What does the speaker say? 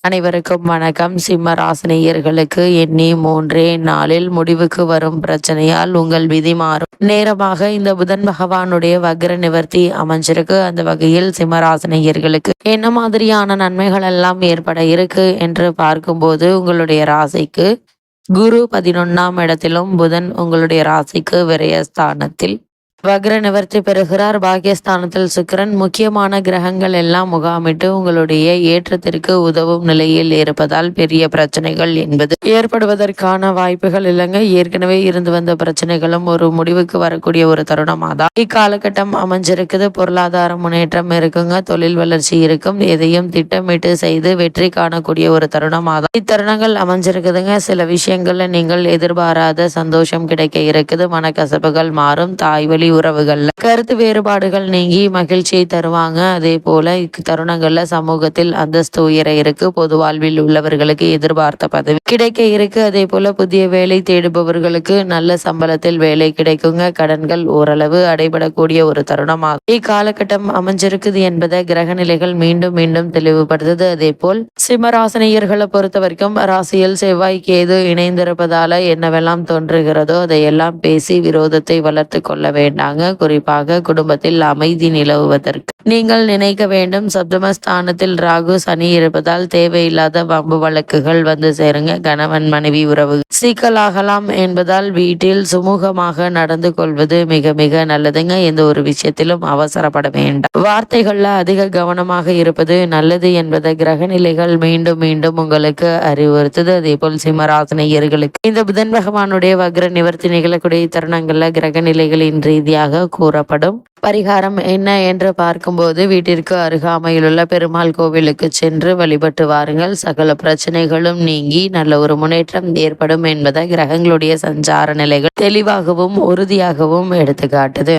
அனைவருக்கும் வணக்கம். சிம்ம ராசினியர்களுக்கு எண்ணி மூன்றே நாளில் முடிவுக்கு வரும் பிரச்சனையால் உங்கள் விதி மாறும். நேரமாக இந்த புதன் பகவானுடைய வக்ர நிவர்த்தி அமைஞ்சிருக்கு. அந்த வகையில் சிம்மராசினியர்களுக்கு என்ன மாதிரியான நன்மைகள் எல்லாம் ஏற்பட இருக்கு என்று பார்க்கும்போது உங்களுடைய ராசிக்கு குரு பதினொன்னாம் இடத்திலும் புதன் உங்களுடைய ராசிக்கு விரயஸ்தானத்தில் வக்ர நிவர்த்தி பெறுகிறார். பாகியஸ்தானத்தில் சுக்கிரன். முக்கியமான கிரகங்கள் எல்லாம் முகாமிட்டு உங்களுடைய ஏற்றத்திற்கு உதவும் நிலையில் இருப்பதால் பெரிய பிரச்சனைகள் என்பது ஏற்படுவதற்கான வாய்ப்புகள் இல்லைங்க. ஏற்கனவே இருந்து வந்த பிரச்சனைகளும் ஒரு முடிவுக்கு வரக்கூடிய ஒரு தருணமாக தான் இக்காலகட்டம் அமைஞ்சிருக்குது. பொருளாதார முன்னேற்றம் இருக்குங்க. தொழில் வளர்ச்சி இருக்கும். எதையும் திட்டமிட்டு செய்து வெற்றி காணக்கூடிய ஒரு தருணமாக தான் இத்தருணங்கள் அமைஞ்சிருக்குதுங்க. சில விஷயங்கள்ல நீங்கள் எதிர்பாராத சந்தோஷம் கிடைக்க இருக்குது. மனக்கசப்புகள் மாறும். தாய் வழி உறவுகள்ல. கருத்து வேறுபாடுகள் நீங்கி மகிழ்ச்சியை தருவாங்க. அதே போல இத்தருணங்கள்ல சமூகத்தில் அந்தஸ்து உயர இருக்கு. பொது வாழ்வில் உள்ளவர்களுக்கு எதிர்பார்த்த பதவி கிடைக்க இருக்கு. அதே போல புதிய வேலை தேடுபவர்களுக்கு நல்ல சம்பளத்தில் வேலை கிடைக்குங்க. கடன்கள் ஓரளவு அடைபடக்கூடிய ஒரு தருணமாகும் இக்காலகட்டம் அமைஞ்சிருக்குது என்பதை கிரக நிலைகள் மீண்டும் மீண்டும் தெளிவுபடுத்துது. அதே போல் சிம்மராசனியர்களை பொறுத்த வரைக்கும் ராசியில் செவ்வாய் கேது இணைந்திருப்பதால என்னவெல்லாம் தோன்றுகிறதோ அதையெல்லாம் பேசி விரோதத்தை வளர்த்து கொள்ள வேண்டும். வேண்டாங்க குறிப்பாக குடும்பத்தில் அமைதி நிலவுவதற்கு. நீங்கள் நினைக்க வேண்டும் சப்தமஸ்தானத்தில் ராகு சனி இருப்பதால் தேவையில்லாத வம்பு வழக்குகள் வந்து சேருங்க. கணவன் மனைவி உறவு சிக்கலாகலாம் என்பதால் வீட்டில் சுமூகமாக நடந்து கொள்வது மிக மிக நல்லதுங்க. எந்த ஒரு விஷயத்திலும் அவசரப்பட வேண்டாம். வார்த்தைகள்ல அதிக கவனமாக இருப்பது நல்லது என்பதை கிரக நிலைகள் மீண்டும் மீண்டும் உங்களுக்கு அறிவுறுத்துது. அதே போல் சிம்மராசனையர்களுக்கு இந்த புதன் பகவானுடைய வக்ர நிவர்த்தி நிகழக்கூடிய தருணங்கள்ல கிரக நிலைகளின் ரீதியாக கூறப்படும். பரிகாரம் என்ன என்று பார்க்கும் போது வீட்டிற்கு அருகாமையில் உள்ள பெருமாள் கோவிலுக்கு சென்று வழிபட்டு வாருங்கள். சகல பிரச்சனைகளும் நீங்கி நல்ல ஒரு முன்னேற்றம் ஏற்படும் என்பதை கிரகங்களுடைய சஞ்சார நிலைகள் தெளிவாகவும் உறுதியாகவும் எடுத்துக்காட்டுது.